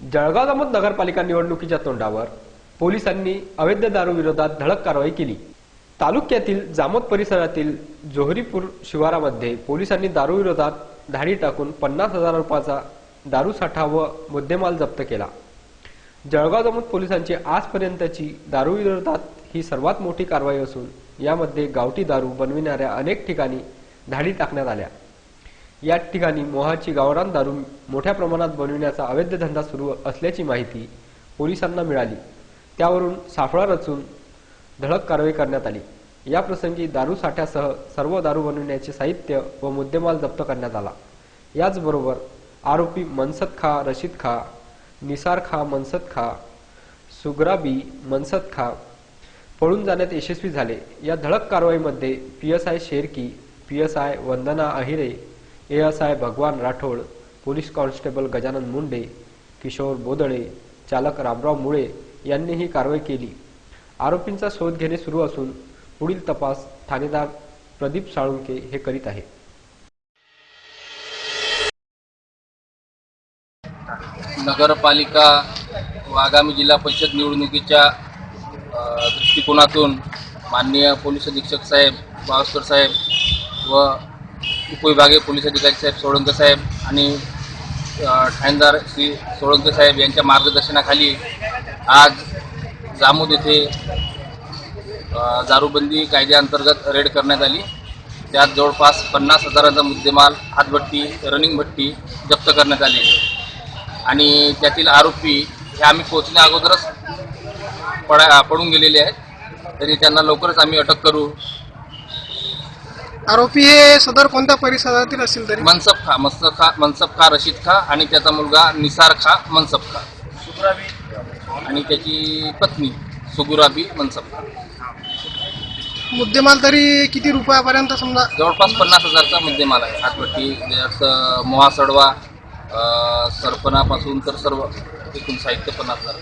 जळगाव जामोद नगरपालिका निवडणुकीच्या तोंडावर पोलिसांनी अवैध दारू विरोधात धडक कारवाई केली. तालुक्यातील जामोद परिसरातील जोहरीपूर शिवारामध्ये पोलिसांनी दारू विरोधात धाडी टाकून पन्नास हजार रुपयाचा दारू साठा व मुद्देमाल जप्त केला. जळगाव जामोद पोलिसांची आजपर्यंतची दारू विरोधात ही सर्वात मोठी कारवाई असून यामध्ये गावठी दारू बनविणाऱ्या अनेक ठिकाणी धाडी टाकण्यात आल्या. या ठिकाणी मोहाची गावरान दारू मोठ्या प्रमाणात बनविण्याचा अवैध धंदा सुरू असल्याची माहिती पोलिसांना मिळाली. त्यावरून साफळा रचून धडक कारवाई करण्यात आली. या प्रसंगी दारू साठ्यासह सर्व दारू बनविण्याचे साहित्य व मुद्देमाल जप्त करण्यात आला. याचबरोबर आरोपी मनसत खा रशीद खा निसार खा मनसत खा सुग्राबी मनसत खा पळून जाण्यात यशस्वी झाले. या धडक कारवाईमध्ये P S I Sherki P S I Vandana Ahire S I Bhagwan Rathod police constable Gajanan Munde Kishor Bodale चालक रामराव मुळे यांनी ही कारवाई केली. आरोपींचा शोध घेणे सुरू असून पुढील तपास ठाणेदार प्रदीप साळुंके हे करीत आहेत. नगरपालिका व आगामी जिल्हा परिषद निवडणुकीच्या दृष्टिकोनातून माननीय पोलीस अधीक्षक साहेब बावस्कर साहेब व उपविभागीय पोलीस अधिकारी साहेब सोळंके साहेब आणि ठाणेदार श्री सोळंके साहेब यांच्या मार्गदर्शनाखाली आज जामोद येथे दारूबंदी कायद्याअंतर्गत रेड करण्यात आली. त्यात जवळपास पन्नास हजाराचा मुद्देमाल हातभट्टी रनिंग भट्टी जप्त करण्यात आली. आणि त्यातील आरोपी हे आम्ही पोचण्या अगोदरच पडा पडून गेलेले आहेत. तरी त्यांना लवकरच आम्ही अटक करू. आरोपी हे सदर कोणत्या परिसरातील असेल तरी? मनसब खा मनसब खा मनसब खा रशीद खा आणि त्याचा मुलगा निसार खा मनसब खा. आणि त्याची पत्नी सुगुराबी मनसब खा. मुद्देमाल तरी किती रुपयापर्यंत समजा? जवळपास पन्नास हजारचा मुद्देमाल आहे. हातपट्टी त्यात मोहा सडवा सरपणापासून तर सर्व एकूण साहित्य पन्नास हजार.